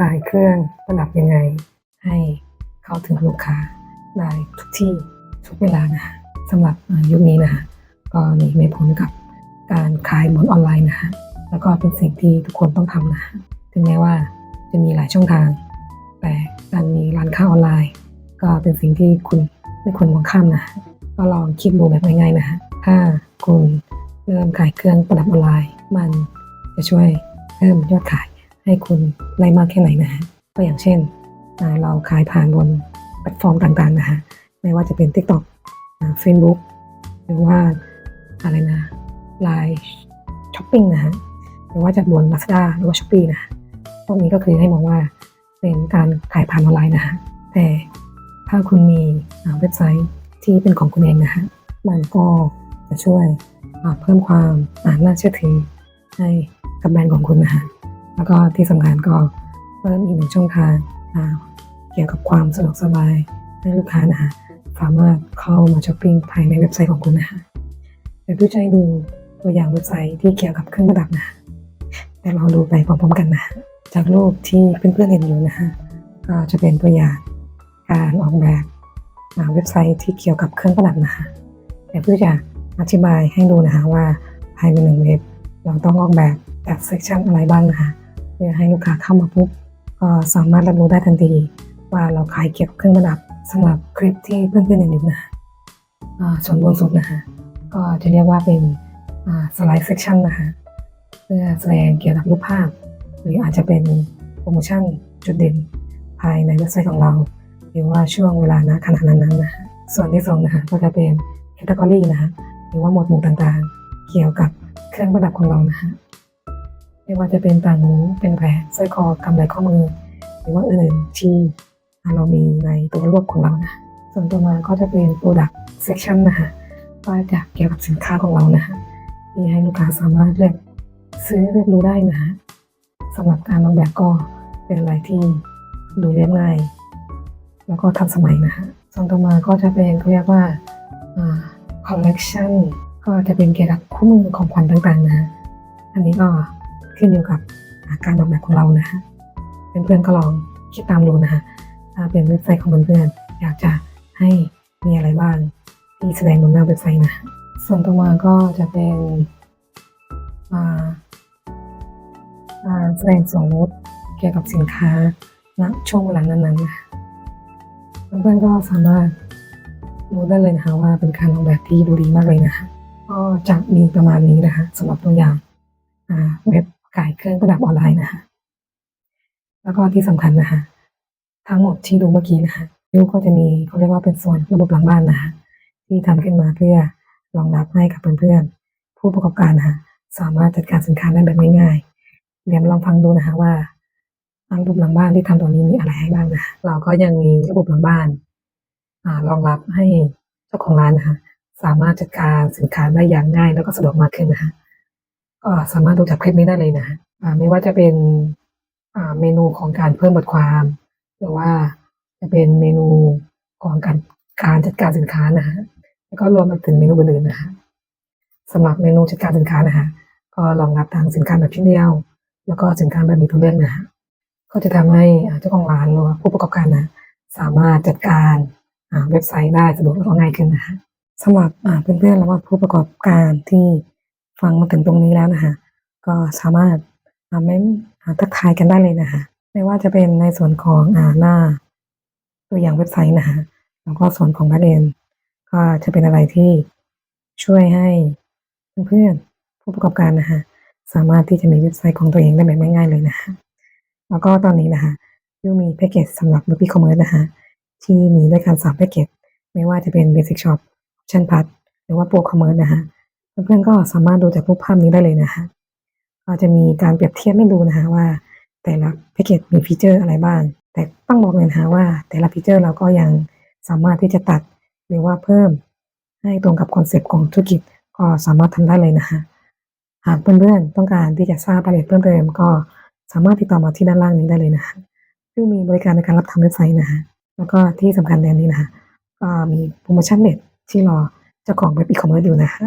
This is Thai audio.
ขายเครื่องประดับยังไง ให้เข้าถึงลูกค้าได้ทุกที่ทุกเวลานะฮะสำหรับยุคนี้นะฮะก็หนีไม่พ้นกับการขายบนออนไลน์นะฮะแล้วก็เป็นสิ่งที่ทุกคนต้องทำนะฮะถึงแม้ว่าจะมีหลายช่องทาง แต่การมีร้านค้าออนไลน์ ก็เป็นสิ่งที่คุณไม่ควรมองข้ามนะก็ลองคิดดูแบบง่ายๆนะฮะถ้าคุณเริ่มขายเครื่องประดับออนไลน์ มันจะช่วยเพิ่มยอดขาย ให้คุณได้มากแค่ไหนนะฮะก็อย่างเช่น เราขายผ่านบนแพลตฟอร์มต่างๆนะฮะไม่ว่าจะเป็น TikTok เฟซบุ๊กหรือว่าอะไรนะไลน์ช้อปปิ้งนะฮะหรือว่าจะบน Lazada หรือว่า Shopee นะพวกนี้ก็คือให้มองว่าเป็นการขายผ่านออนไลน์นะฮะแต่ถ้าคุณมีเว็บไซต์ที่เป็นของคุณเองนะฮะมันก็จะช่วยเพิ่มความน่าเชื่อถือให้กับแบรนด์ของคุณนะฮะ แล้วก็ที่สำคัญก็เพิ่มอีกหนึ่งช่องทางเกี่ยวกับความสะดวกสบายให้ลูกค้านะฮะสามารถเข้ามาช้อปปิ้งภายในเว็บไซต์ของคุณนะคะเดี๋ยวพี่จะให้ดูตัวอย่างเว็บไซต์ที่เกี่ยวกับเครื่องประดับนะแต่เราดูไปพร้อมๆกันนะ จากรูปที่เพื่อนๆเห็นอยู่นะคะก็จะเป็นตัวอย่างการออกแบบเว็บไซต์ที่เกี่ยวกับเครื่องประดับนะคะเดี๋ยวพี่จะอธิบายให้ดูนะคะว่าภายในหนึ่งเว็บเราต้องออกแบบ จัดเซสชันอะไรบ้างนะคะเพื่อให้ลูกค้าเข้ามาปุ๊บก็สามารถรับรู้ได้ทันที ว่าเราขายเกี่ยวกับเครื่องประดับสำหรับคลิปที่เพื่อนๆเห็นอยู่นะอ่าส่วนบนสุดนะคะก็จะเรียกว่าเป็นสไลด์เซ c ชันนะคะเพื่อแสดงเกี่ยวกับรูปภาพ หรืออาจจะเป็นโปรโมชั่นจุดเด่นภายในเว็บไซต์ของเรา หรือว่าช่วงเวลาณขณะนั้นๆนะคะส่วนที่สองนะคะก็จะเป็นแคตตากรีนะคะหรือว่าหมวดหมู่ต่างๆ เกี่ยวกับเครื่องประดับของเรานะคะ ไม่ว่าจะเป็นต่างหูเป็นแหวนสร้อยคอกำไลข้อมือ หรือว่าอื่นที่เรามีในตัวรวบของเรานะส่วนต่อมาก็จะเป็น product section นะคะก็จะเกี่ยวกับสินค้าของเรานะคะที่ให้ลูกค้าสามารถเลือกซื้อเลือกรู้ได้นะคะสำหรับการออกแบบก็เป็นอะไรที่ดูเรียบง่าย แล้วก็ทันสมัยนะคะส่วนต่อมาก็จะเป็นเขาเรียกว่าอ่า collection ก็จะเป็นเกี่ยวกับคู่มือของขวัญต่างๆนะ อันนี้ก็ ขึ้นอยู่กับาการออกแบบของเรานะคะเพื่อนๆก็ลองคิดตามดูนะคะถ้าเป็นเว็บไซต์ของเพื่อนๆอยากจะให้มีอะไรบ้างที่แสดงบนหน้าเว็บไซต์นะ ส่วนต่อมาก็จะเป็นการแสดงส่วนลดเกี่ยวกับสินค้าณช่วงเวลานั้นๆนะเพื่อนๆก็สามารถรู้ได้เลยนะคะว่าเป็นการออกแบบที่ดูดีมากเลยนะคะก็จะมีประมาณนี้นะคะสำหรับตัวอย่างเว็บ ขายเครื่องประดับออนไลน์นะคะแล้วก็ที่สำคัญนะคะทั้งหมดที่ดูเมื่อกี้นะคะยูก็จะมีเขาเรียกว่าเป็นส่วนระบบหลังบ้านนะคะที่ทำขึ้นมาเพื่อรองรับให้กับเพื่อนๆผู้ประกอบการนะคะสามารถจัดการสินค้าได้แบบง่ายๆเดี๋ยวลองฟังดูนะคะว่าระบบหลังบ้านที่ทำตรงนี้มีอะไรให้บ้างนะคะเราก็ยังมีระบบหลังบ้านอรองรับให้เจ้าของร้านนะคะสามารถจัดการสินค้าได้อย่างง่ายแล้วก็สะดวกมากขึ้นนะคะ ก็สามารถดูจากคลิปนี้ได้เลยนะไม่ว่าจะเป็นเมนูของการเพิ่มบทความ หรือว่าจะเป็นเมนูของการการจัดการสินค้านะฮะแล้วก็รวมไปถึงเมนูอื่นๆนะฮะสำหรับเมนูจัดการสินค้านะฮะก็รองรับทางสินค้าแบบชิ้นเดียว แล้วก็สินค้าแบบมีตัวเลือกนะฮะก็จะทำให้เจ้าของร้านหรือว่าผู้ประกอบการนะสามารถจัดการเว็บไซต์ได้สะดวกและง่ายขึ้นนะฮะสำหรับเพื่อนๆแล้วว่าผู้ประกอบการที่ ฟังมาถึงตรงนี้แล้วนะฮะก็สามารถคอมเมนต์อ่าทักทายกันได้เลยนะคะไม่ว่าจะเป็นในส่วนของอ่าหน้า ตัวอย่างเว็บไซต์นะคะแล้วก็ส่วนของบัตเอนก็จะเป็นอะไรที่ช่วยให้เพื่อนๆผู้ประกอบการนะคะสามารถที่จะมีเว็บไซต์ของตัวเองได้แบบง่ายๆเลยนะคะแล้วก็ตอนนี้นะคะยูมีแพ็กเกจสำหรับ Web E-commerce นะคะที่มีด้วยกันสามแพ็กเกจไม่ว่าจะเป็น Basic Shop Option Plus หรือว่า Pro Commerce นะคะ เพื่อนๆก็สามารถดูจากรูปภาพนี้ได้เลยนะคะก็จะมีการเปรียบเทียบให้ดูนะคะว่า แต่ละแพ็กเกจมีฟีเจอร์อะไรบ้าง แต่ต้องบอกเลยนะคะว่า แต่ละฟีเจอร์เราก็ยังสามารถที่จะตัดหรือว่าเพิ่มให้ตรงกับคอนเซปต์ของธุรกิจก็สามารถทำได้เลยนะคะหากเพื่อนๆต้องการที่จะทราบรายละเอียดเพิ่มเติมก็สามารถติดต่อมาที่ด้านล่างนี้ได้เลยนะคะซึ่งมีบริการในการรับทำเว็บไซต์นะคะแล้วก็ที่สำคัญในนี้นะคะก็มีโปรโมชั่นเน็ตที่รอเจ้าของเว็บอีคอมเมิร์ซอยู่นะคะ